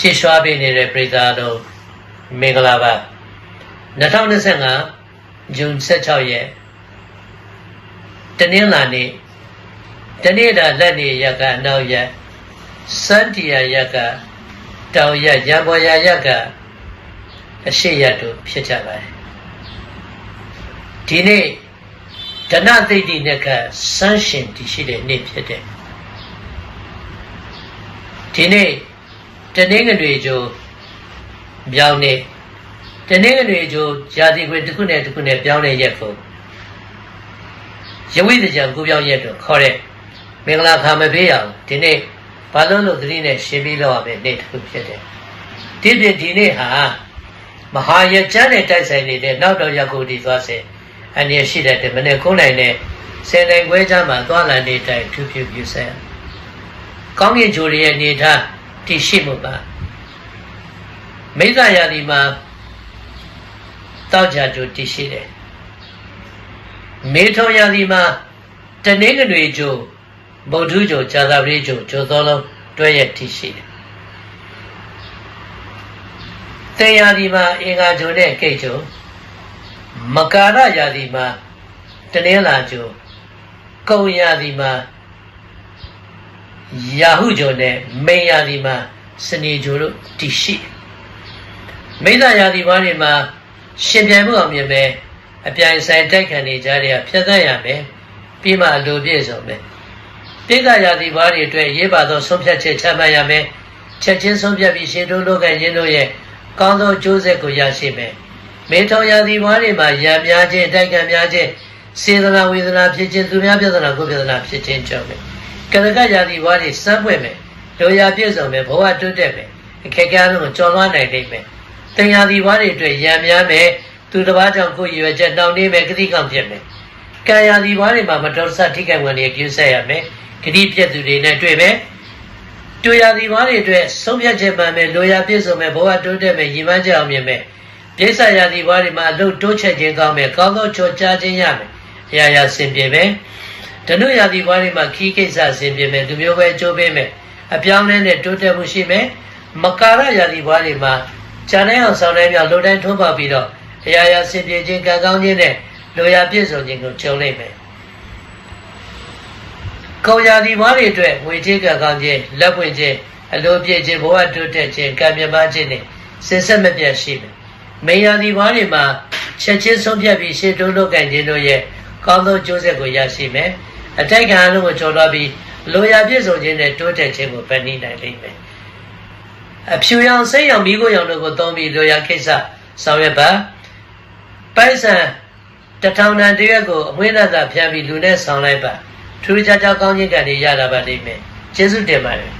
ချစ်ရွှာပေးနေတဲ့ပြည်သားတို့မင်္ဂလာပါ2025ဇွန်16ရက်တနင်္လာနေ့တနေ့တာလက်နေရက်ကအနောက်ရက်စန္တီယာရက်ကတောင်ရက်ရံပေါ်ရရက်ကအရှိရက်တို့ဖြစ်ကြပါတယ်ဒီနေ့ဒနသိတိနဲ့ကစမ်းရှင်တည်ရှိတဲ့နေ့ဖြစ်တယ်ဒီနေ့ တနင်္ဂနွေကျိုးပြောင်းနေတနင်္ဂနွေကျိုးဇာတိခွေတစ်ခုနဲ့တစ်ခုနဲ့ပြောင်းတဲ့ရက်ကိုရဝိတကြံကိုပြောင်းရက်တို့ခေါ်တဲ့မင်္ဂလာခါမပေးအောင်ဒီနေ့ဘာလို့လို့သတိနဲ့ရှင်းပြီးတော့ရမယ်နေ့တစ်ခုဖြစ်တယ်ဒီပြင်ဒီနေ့ဟာမဟာရကျမ်းနဲ့တိုက်ဆိုင်နေတဲ့နောက်တော်ရက်ကိုဒီသွားစေအနည်းရှိတဲ့ဒီမနေ့9နိုင်နဲ့10နိုင်ခွဲချမ်းမှာသွားလာနေတိုင်းဖြူဖြူဖြူဆဲကောင်းကင်ဂျိုရဲ့အနေထား တည်ရှိမှုပါမိစ္ဆာယာဒီမှာတောက်ကြကြတည်ရှိတယ်မေထောယာဒီမှာတနင်္ဂနွေကျိုးဗုဒ္ဓကျိုးဇာတာပရိကျိုးကျိုးသောလုံးတွဲရတည်ရှိတယ်တေယာဒီမှာအင်္ဂါကျိုးနဲ့ကိတ်ကျိုးမကာရယာဒီမှာတနင်္လာကျိုးကုံယာဒီမှာ ယာဟုဂျိုနဲ့မေယာဒီမှာစနေဂျိုတို့တည်ရှိမိစ္ဆာယာဒီဘာတွေမှာရှင်ပြိုင်မှုအောင်မြင်ပဲအပြိုင်ဆိုင်တိုက်ခံနေကြတဲ့ဖြတ်သန်းရမယ်ပြီးမှအလိုပြည့်စုံမယ်တိက္ခယာဒီဘာတွေအတွက်ရေးပါသောဆုံးဖြတ်ချက်ချမှတ်ရမယ်ချက်ချင်းဆုံးဖြတ်ပြီးရှင်တို့လောကရင်းတို့ရဲ့ကောင်းသောကျိုးဆက်ကိုရရှိမယ်မေထောယာဒီဘာတွေမှာရံများခြင်းတိုက်ခံများခြင်းစေတနာဝေဒနာဖြစ်ခြင်းသူများပြဿနာကိုပြဿနာဖြစ်ခြင်းကြောင့်ပဲ ကရကယာဒီဘွားတွေစမ်းပွင့်မယ်လိုရာပြည့်စုံမယ်ဘဝတိုးတက်မယ်အခက်အခဲလုံးကိုကျော်လွှားနိုင်နိုင်မယ်တင်ယာဒီဘွားတွေအတွက်ရံများမယ်သူတစ်ပါးကြောင့်ကိုယ်ရည်ရွယ်ချက်နှောင့်နှေးမယ်ဂတိကံဖြစ်မယ်ကံယာဒီဘွားတွေမှာမတော်ဆထိခိုက်ဝင်တွေကျူးဆက်ရမယ်ဂတိပြည့်သူတွေနဲ့တွေ့မယ်တွေ့ရာဒီဘွားတွေအတွက်ဆုံးဖြတ်ချက်မှန်မယ်လိုရာပြည့်စုံမယ်ဘဝတိုးတက်မယ်ရည်မှန်းချက်အောင်မြင်မယ်ပြိဿရာဒီဘွားတွေမှာအလုပ်တိုးချက်ခြင်းကောင်းမယ်ကောင်းသောချောကြားခြင်းရမယ်အရာရာဆင်ပြေမယ် ဓနုရာသီဘွားတွေမှာခီးကိစ္စဆင်ပြေမယ်လူမျိုးပဲအကျိုးပေးမယ်အပြောင်းလဲနဲ့တိုးတက်မှုရှိမယ်မကာရရာသီဘွားတွေမှာဈာနိုင်အောင်ဆောင်နိုင်မြောက်လိုတိုင်းထွန်းပေါက်ပြီးတော့အရာရာဆင်ပြေခြင်းကံကောင်းခြင်းနဲ့လိုရာပြည့်စုံခြင်းကိုကြုံနိုင်မယ်ကောင်းရာသီဘွားတွေအတွက်ငွေကြေးကံကောင်းခြင်းလက်ပွင့်ခြင်းအလိုပြည့်ခြင်းဘဝတိုးတက်ခြင်းကံမြတ်ပါခြင်းနဲ့စင်ဆက်မပြတ်ရှိမယ်မေယာသီဘွားတွေမှာချက်ချင်းဆုံးဖြတ်ပြီးရှေ့တိုးလုပ်ကံခြင်းတို့ရဲ့ ကောင်းသောကျိုးဆက်ကိုရရှိမယ်အတိုက်ခံအလုံးကိုကျော်လွှားပြီးလိုရာပြည့်စုံခြင်းနဲ့တိုးတက်ခြင်းကိုဖန်တီးနိုင်လိမ့်မယ်အဖြူရောင်စိတ်ရောင်မိကိုရောင်တို့ကိုသုံးပြီးလိုရာကိစ္စဆောင်ရွက်ပါပိုက်ဆံတထောင်တန်တရက်ကိုအမွေးသက်သာဖြန်းပြီးလူနဲ့ဆောင်လိုက်ပါထူးခြားခြားကောင်းခြင်းကံတွေရတာပါလိမ့်မယ်ကျေးဇူးတင်ပါတယ်